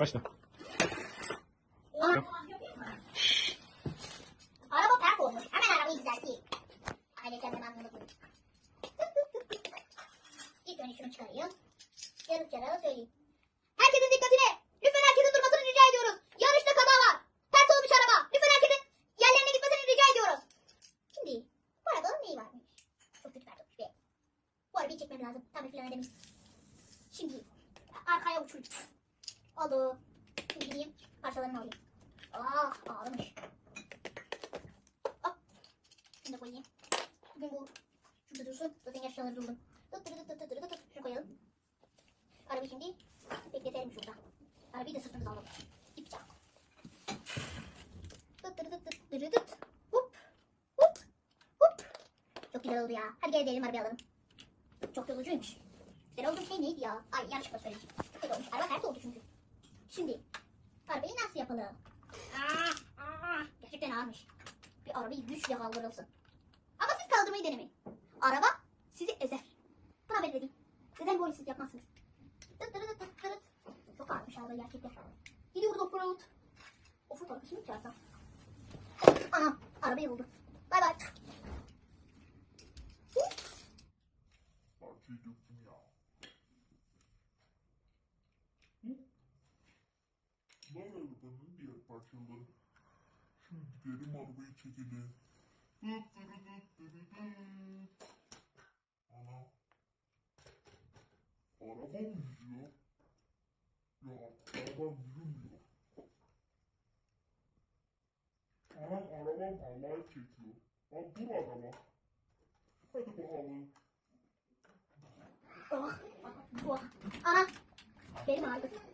Başla. Aa. Araba pert olmuş. Hemen arabayı düzelteyim. Aile kendime anladım. İlk önce şunu çıkarayım. Yarım kenara söyleyeyim. Herkesin dikkatine. Lütfen herkesin durmasını rica ediyoruz. Yarışta kaza var. Ters olmuş araba. Lütfen herkesin yerlerine gitmesini rica ediyoruz. Şimdi bu arabanın neyi varmış? Çok kötü pert olmuş be. Bu arabayı çekmem lazım. Filan edemeyiz. Şimdi arkaya uçurayım. Oldu. Şimdi gideyim parçalarını alayım. Ah ağrımış. Hop. Da koyayım. Bugün bu şurada dursun. Zaten yaşlıları durdum. Tıt tırı tıt tıt tırı tıt. Şunu koyalım. Arabayı şimdi bekletelim şurada. Arabayı da sırtımıza alalım. İp çak. Tıt tırı tıt tıt tırı tıt. Hop. Hop. Hop. Çok güzel oldu ya. Hadi gel gidelim arabayı alalım. Çok yorucuymuş. Güzel olduğum şey neydi ya? Ay yanlışlıkla söyledim. Kötü olmuş. Araba ters oldu çünkü. Şimdi arabayı nasıl yapalım? Aa, aa, gerçekten ağırmış. Bir arabayı güçle kaldırılsın. Ama siz kaldırmayı denemeyin. Araba sizi ezer. Buna ben dedim. Neden böyle siz yapmazsınız? Tırı tıt tıt tırıt. Çok ağırmış araba gerçekten. Gidiyoruz offroad. Offroad arkadaşımı mı çağırsam? Anam arabayı buldu. Bay bay. Parçayı döktüm ya. Hı? Lan arabanın diğer parçaları. Şimdi gidelim arabayı çekelim. Ana. Araba mı yüzüyor? Ya arabam yürümüyor. Anam arabam halay çekiyor. Lan dur araba. Hadi bakalım. Oh, oh. Ana benim ağrıdı.